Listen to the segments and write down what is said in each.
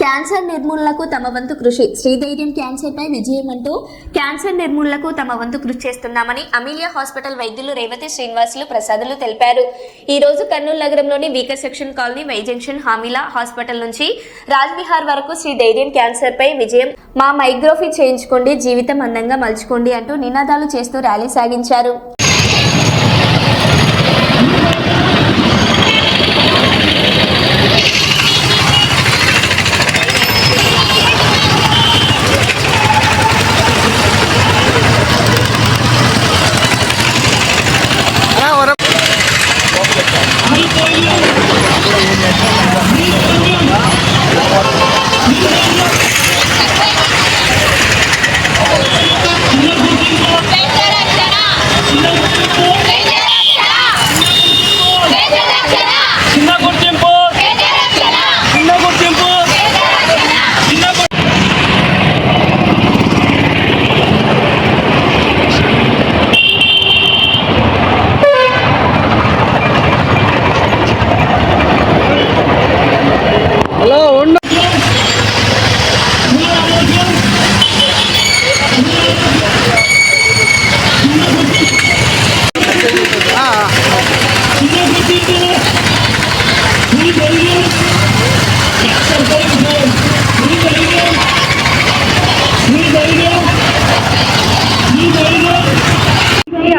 Cancer నిర్మూలనకు తమ వంతు కృషి. శ్రీధైర్యం క్యాన్సర్పై విజయం అంటూ క్యాన్సర్ నిర్మూలనకు తమ వంతు కృషి చేస్తున్నామని అమీలియా హాస్పిటల్ వైద్యులు రేవతి శ్రీనివాసులు ప్రసాదులు తెలిపారు. ఈ రోజు కర్నూలు నగరంలోని weaker section colony Y junction హామిలా hospital నుంచి రాజ్విహార్ వరకు శ్రీ ధైర్యం విజయం మా మైగ్రోఫీ చేయించుకోండి జీవితం అందంగా మలుచుకోండి అంటూ నినాదాలు చేస్తూ ర్యాలీ సాగించారు. Thank you.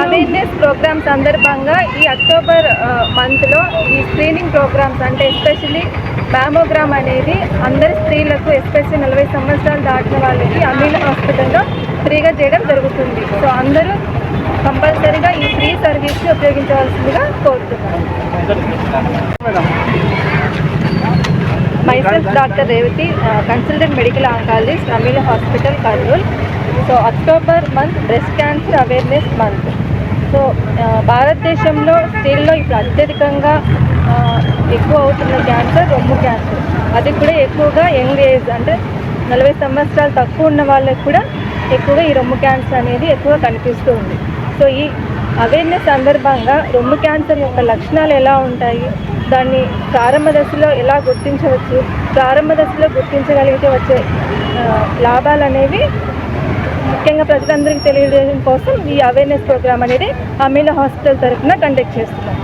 అవేర్నెస్ ప్రోగ్రామ్ సందర్భంగా ఈ అక్టోబర్ మంత్లో uh, ఈ స్క్రీనింగ్ ప్రోగ్రామ్స్ అంటే ఎస్పెషల్లీ మ్యామోగ్రామ్ అనేది అందరి స్త్రీలకు ఎస్పెషల్లీ నలభై సంవత్సరాలు దాటిన వాళ్ళకి అమీల హాస్పిటల్లో ఫ్రీగా చేయడం జరుగుతుంది. సో అందరూ కంపల్సరీగా ఈ ఈ సర్వీస్ని ఉపయోగించవలసిందిగా కోరుతున్నాను. Myself doctor Revathi consultant medical oncologist అమీల hospital Kurnool so October month breast cancer awareness month so భారతదేశంలో స్త్రీల్లో ఇప్పుడు అత్యధికంగా uh, ఎక్కువ అవుతున్న క్యాన్సర్ రొమ్ము క్యాన్సర్ అది కూడా ఎక్కువగా యంగ్ ఏజ్ అంటే నలభై సంవత్సరాలు తక్కువ ఉన్న వాళ్ళకి కూడా ఎక్కువగా ఈ రొమ్ము క్యాన్సర్ అనేది ఎక్కువ కనిపిస్తూ ఉంది. సో ఈ అవేర్నెస్ సందర్భంగా రొమ్ము క్యాన్సర్ యొక్క లక్షణాలు ఎలా ఉంటాయి? దాన్ని ప్రారంభ దశలో ఎలా గుర్తించవచ్చు? ప్రారంభ దశలో గుర్తించగలిగితే వచ్చే లాభాలు అనేవి ముఖ్యంగా ప్రజలందరికీ తెలియజేయడం కోసం ఈ అవేర్నెస్ ప్రోగ్రామ్ అనేది అమీల హాస్పిటల్ తరఫున కండక్ట్ చేస్తున్నాం.